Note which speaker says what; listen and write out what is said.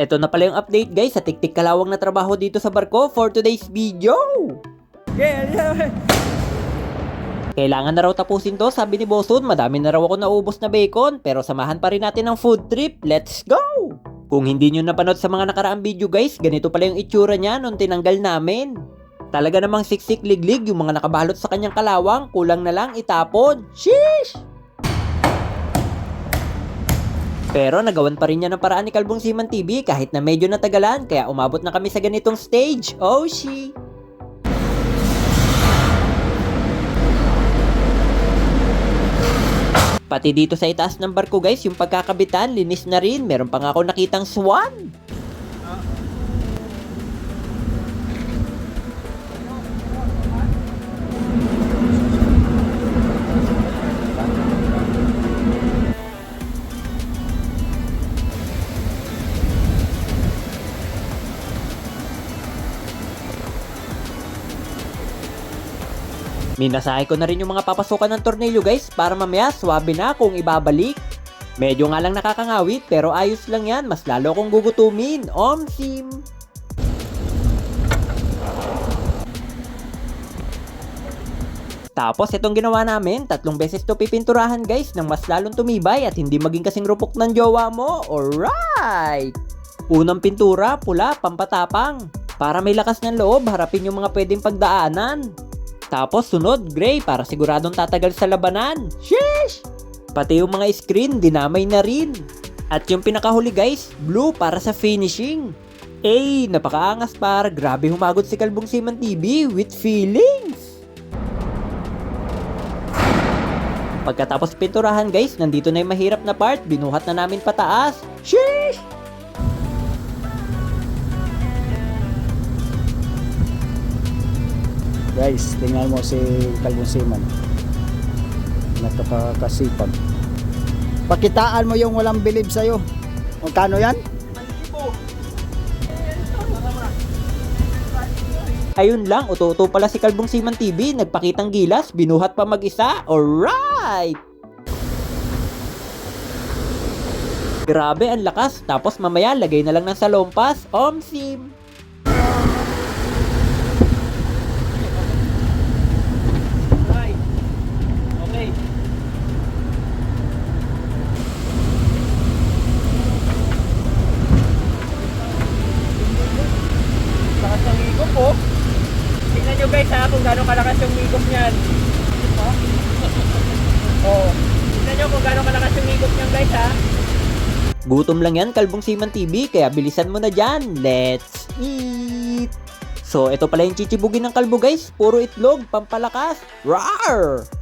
Speaker 1: Eto na pala yung update guys sa tiktik kalawang na trabaho dito sa barko for today's video. Kailangan na raw tapusin to, sabi ni Bosun. Madami na raw ako naubos na bacon, pero samahan pa rin natin ng food trip. Let's go! Kung hindi nyo napanood sa mga nakaraang video guys, ganito pala yung itsura niya nung tinanggal namin. Talaga namang siksik liglig yung mga nakabalot sa kanyang kalawang, kulang na lang itapon. Sheesh! Pero nagawan pa rin niya ng paraan ni Kalbong Siman TV kahit na medyo natagalan kaya umabot na kami sa ganitong stage. Oh, she! Pati dito sa itaas ng barko guys, yung pagkakabitan, linis na rin. Meron pa nga ako nakitang swan. Minasahe ko na rin yung mga papasukan ng tornilyo guys para mamaya swabe na kung ibabalik. Medyo nga lang nakakangawit pero ayos lang yan, mas lalo kong gugutumin. Omsim! Tapos itong ginawa namin, tatlong beses to pipinturahan guys nang mas lalong tumibay at hindi maging kasing rupok ng jowa mo. Alright! Unang pintura, pula, pampatapang. Para may lakas ng loob, harapin yung mga pwedeng pagdaanan. Tapos sunod, gray para siguradong tatagal sa labanan. Sheesh! Pati yung mga screen, dinamay na rin. At yung pinakahuli guys, blue para sa finishing. Eh, napakaangas par. Grabe humagot si Kalbong Siman TV with feelings. Pagkatapos pinturahan guys, nandito na yung mahirap na part. Binuhat na namin pataas. Sheesh!
Speaker 2: Guys, tingnan mo si Calvin Siman. Nakapakasipag. Pakitaan mo yung walang bilib sa'yo. Magkano yan?
Speaker 1: Ayun lang, uto-uto pala si Kalbong Siman TV, nagpakitang gilas, binuhat pa mag-isa. Alright! Grabe, ang lakas. Tapos mamaya, lagay na lang ng salompas. Omsim! Okay. Lakas ng higop po. Tingnan nyo guys ha kung gaano kalakas yung higop niyan. Oo. Tingnan nyo kung gaano kalakas yung higop niyan guys ha. Gutom lang yan, Kalbong Siman TV, kaya bilisan mo na dyan. Let's eat! So, ito pala yung chichibugin ng kalbo guys. Puro itlog, pampalakas. Rawr!